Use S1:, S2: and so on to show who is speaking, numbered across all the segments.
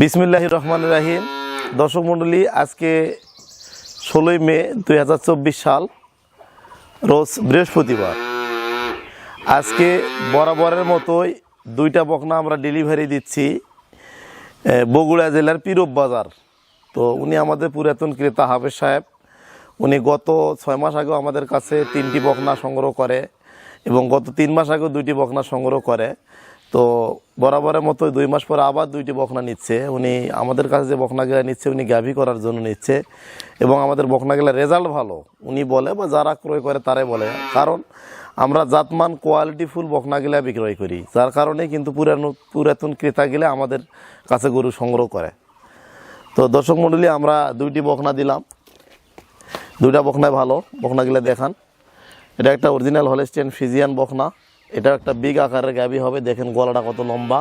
S1: বিসমিল্লাহ রহমান রাহিম দর্শক মণ্ডলী, আজকে ষোলোই মে দু হাজার চব্বিশ সাল, রোজ বৃহস্পতিবার। আজকে বরাবরের মতোই দুইটা বকনা আমরা ডেলিভারি দিচ্ছি বগুড়া জেলার পীরব বাজার। তো উনি আমাদের পুরাতন ক্রেতা হাফেজ সাহেব। উনি গত ছয় মাস আগেও আমাদের কাছে তিনটি বকনা সংগ্রহ করে। এবং গত তিন মাস আগেও দুইটি বকনা সংগ্রহ করে। তো বরাবরের মতো দুই মাস পরে আবার দুইটি বকনা নিচ্ছে। উনি আমাদের কাছে যে বকনাগুলা নিচ্ছে, উনি গাভী করার জন্য নিচ্ছে। এবং আমাদের বকনাগুলা রেজাল্ট ভালো। উনি বলে বা যারা ক্রয় করে তারাই বলে। কারণ আমরা জাতমান কোয়ালিটি ফুল বকনাগুলা বিক্রয় করি। যার কারণে কিন্তু পুরানো, পুরাতন ক্রেতাগুলা আমাদের কাছে গরু সংগ্রহ করে। তো দর্শক মণ্ডলী আমরা দুইটি বকনা দিলাম। দুইটা বকনায় ভালো। বকনাগুলো দেখান। এটা একটা অরিজিনাল হলেস্টিয়ান ফিজিয়ান বকনা এটা একটা বিগ আকারের গাবি হবে, দেখেন গলাটা কত লম্বা।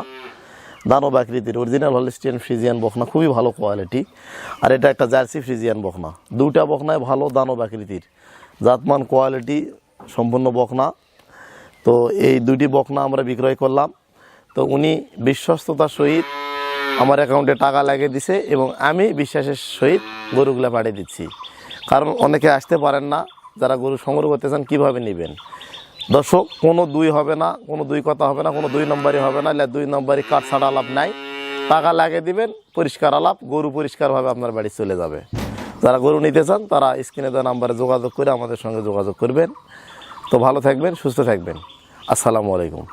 S1: দানব আকৃতির অরিজিনাল হলেস্টিয়ান ফ্রিজিয়ান বখনা, খুবই ভালো কোয়ালিটি আর এটা একটা জার্সি ফ্রিজিয়ান বখনা। দুটা বখনায় ভালো দানব আকৃতির। জাতমান কোয়ালিটি সম্পূর্ণ বকনা তো এই দুটি বকনা আমরা বিক্রয় করলাম। তো উনি বিশ্বস্ততার সহিত আমার অ্যাকাউন্টে টাকা লাগিয়ে দিছে এবং আমি বিশ্বাসের সহিত গরুগুলো পাঠিয়ে দিচ্ছি। কারণ অনেকে আসতে পারেন না যারা গরু সংগ্রহ করতে চান, কীভাবে নেবেন? দর্শক, কোনো দুই হবে না, কোনো দুই কথা হবে না, কোনো দুই নম্বরই হবে না, দুই নম্বরই কাঠ ছাড়া আলাপ নাই। টাকা লাগিয়ে দিবেন, পরিষ্কার আলাপ, গরু পরিষ্কারভাবে আপনার বাড়ি চলে যাবে। যারা গরু নিতে চান, তারা স্ক্রিনে দেওয়া নাম্বারে যোগাযোগ করে আমাদের সঙ্গে যোগাযোগ করবেন। তো ভালো থাকবেন, সুস্থ থাকবেন। আসসালামু আলাইকুম।